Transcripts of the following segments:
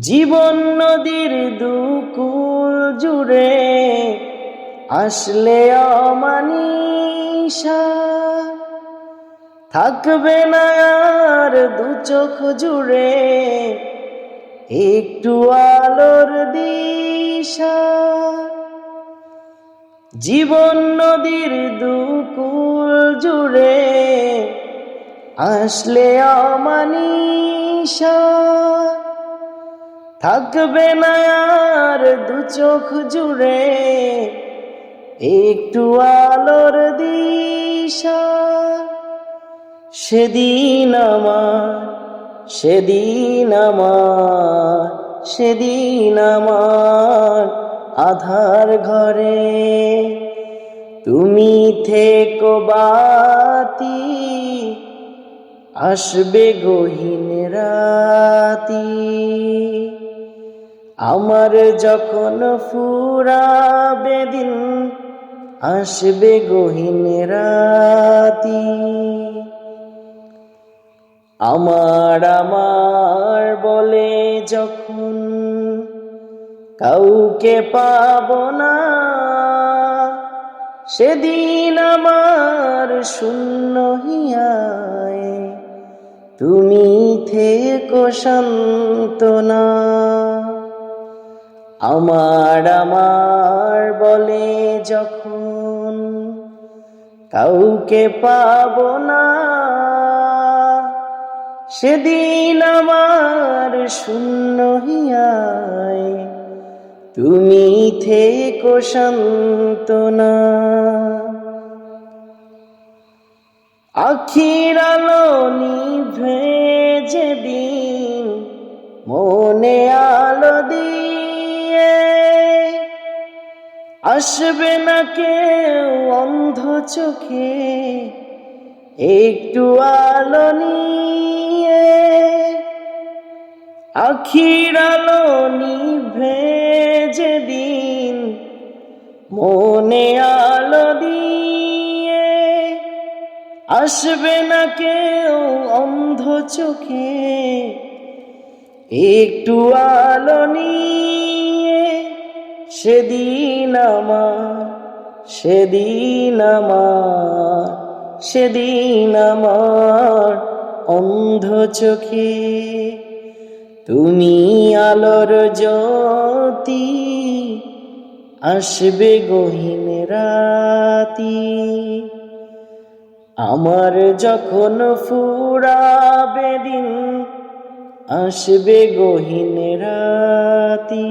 জীবন নদীর দুকুল জুড়ে আসলে অমানিসা। থাকবে না আর দু চোখ জুড়ে, একটু আলোর দিশা। জীবন নদীর দুকুল জুড়ে আসলে অমানিসা। থাকবে না আর দু চোখ জুড়ে একটু আলোর দিশা। সেদিন আমার সেদিন আমার সেদিন আমার আধার ঘরে। তুমি থেকো বাতি, আসবে গহীন আমার যখন ফুরাবে দিন, আসবে গহীন রাতি। আমার আমার বলে যখন কাউকে পাব না, সেদিন আমার শূন্য হিয়ায় তুমি থেকো শান্তনা আমার আমার বলে যখন কাউকে পাব না, সেদিন আমার শূন্য হিয়ায় তুমি থেকো শান্তনা। আখির আলো নিভে যেদিন মনে আলো দিয়ে আসবে না কেউ অন্ধ চোখে, একটু আলো নিয়ে, আখির আলো নিভে যেদিন মনে আলো দিয়ে। আসবে না কেউ অন্ধ চোখে, একটু আলো নিয়ে সেদিন আমার সেদিন আমার সেদিন আমার অন্ধ চোখে। তুমি আলোর জ্যোতি, আসবে গহীন রাতি। আমার যখন ফুরাবে দিন, আসবে গহীন রাতি।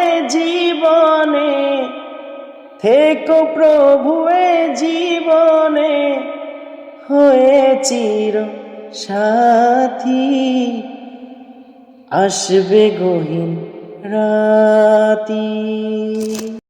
জীবনে থেকো প্রভুয়ে জীবনে হয়ে চির সাথী। আসবে গহীন রাতি।